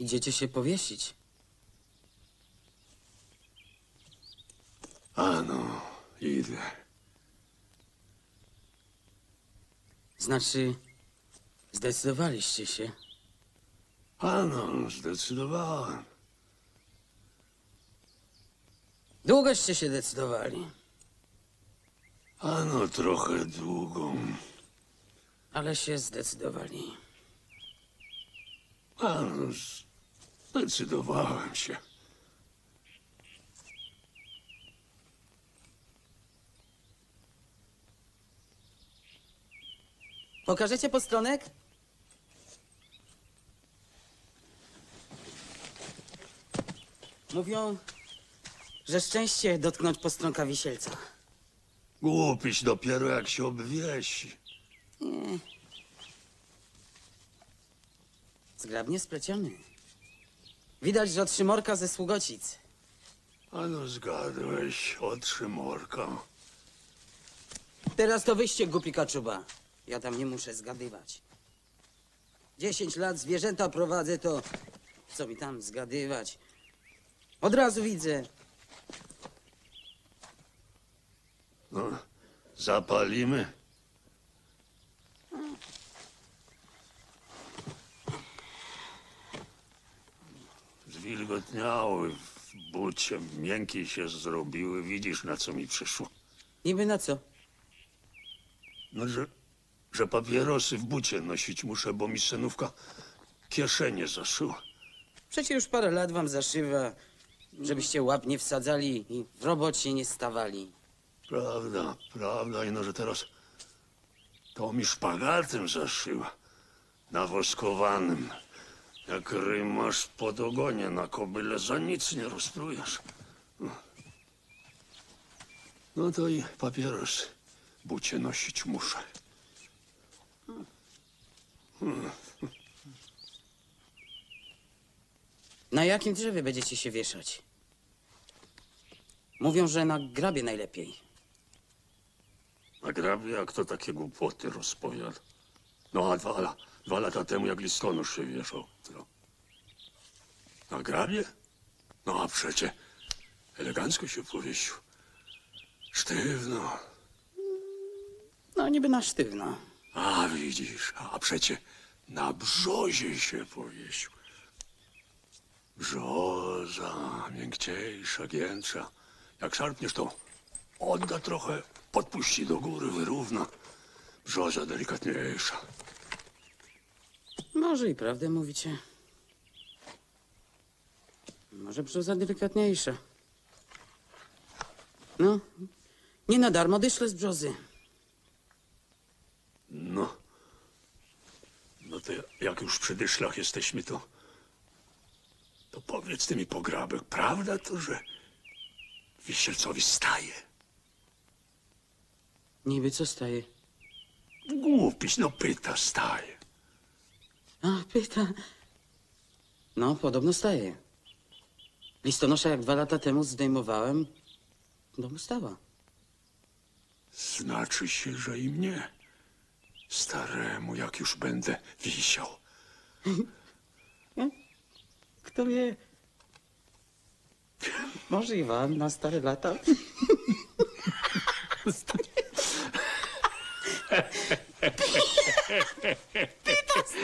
Idziecie się powiesić. Ano, idę. Znaczy, zdecydowaliście się. Ano, zdecydowałem. Długoście się decydowali, Ano, trochę długo. ale się zdecydowali. Ano, zdecydowałem się. Pokażecie postronek? Mówią, że szczęście dotknąć postronka wisielca. Głupiś dopiero jak się obwiesi. Zgrabnie spleciony. Widać, że od Szymorka ze Sługocic. Ano, zgadłeś, otrzymorka. Teraz to wyście, głupi kaczuba. Ja tam nie muszę zgadywać. Dziesięć lat zwierzęta prowadzę, to co mi tam zgadywać? Od razu widzę. No, zapalimy. Zwilgotniały w bucie, miękkie się zrobiły. Widzisz, na co mi przyszło? Niby na co? No, że, że papierosy w bucie nosić muszę, bo mi synówka kieszenie zaszyła. Przecież już parę lat wam zaszywa, żebyście łap nie wsadzali i w robocie nie stawali. Prawda, prawda, i no, że teraz to mi szpagatem zaszyła, nawoskowanym. Jak rymasz pod ogonie na kobyle, za nic nie rozprujesz. No to i papieros bucie nosić muszę. Na jakim drzewie będziecie się wieszać? Mówią, że na grabie najlepiej. A grabie, jak to takie głupoty rozpowiada. No a dwa, la- dwa lata temu, jak listonosz się wieszał. To. Na grabie? No a przecie elegancko się powiesił. Sztywno. No, niby na sztywno. A widzisz, a przecie na brzozie się powiesił. Brzoza, miękciejsza, giętsza. Jak szarpniesz, to odda trochę, podpuści do góry, wyrówna. Brzoza delikatniejsza. Może i prawdę mówicie. Może brzoza delikatniejsza. No, nie na darmo dyszle z brzozy. No. No to jak już przy dyszlach jesteśmy, to... To powiedz ty mi pograbek, prawda to, że Wisielcowi staje? Niby co staje? Głupiś, no pyta, staje. A, pyta. No, podobno staje. Listonosza jak dwa lata temu zdejmowałem, do mu stała. Znaczy się, że i mnie, staremu, jak już będę wisiał. Kto wie? Może i wam na stare lata? ピーっス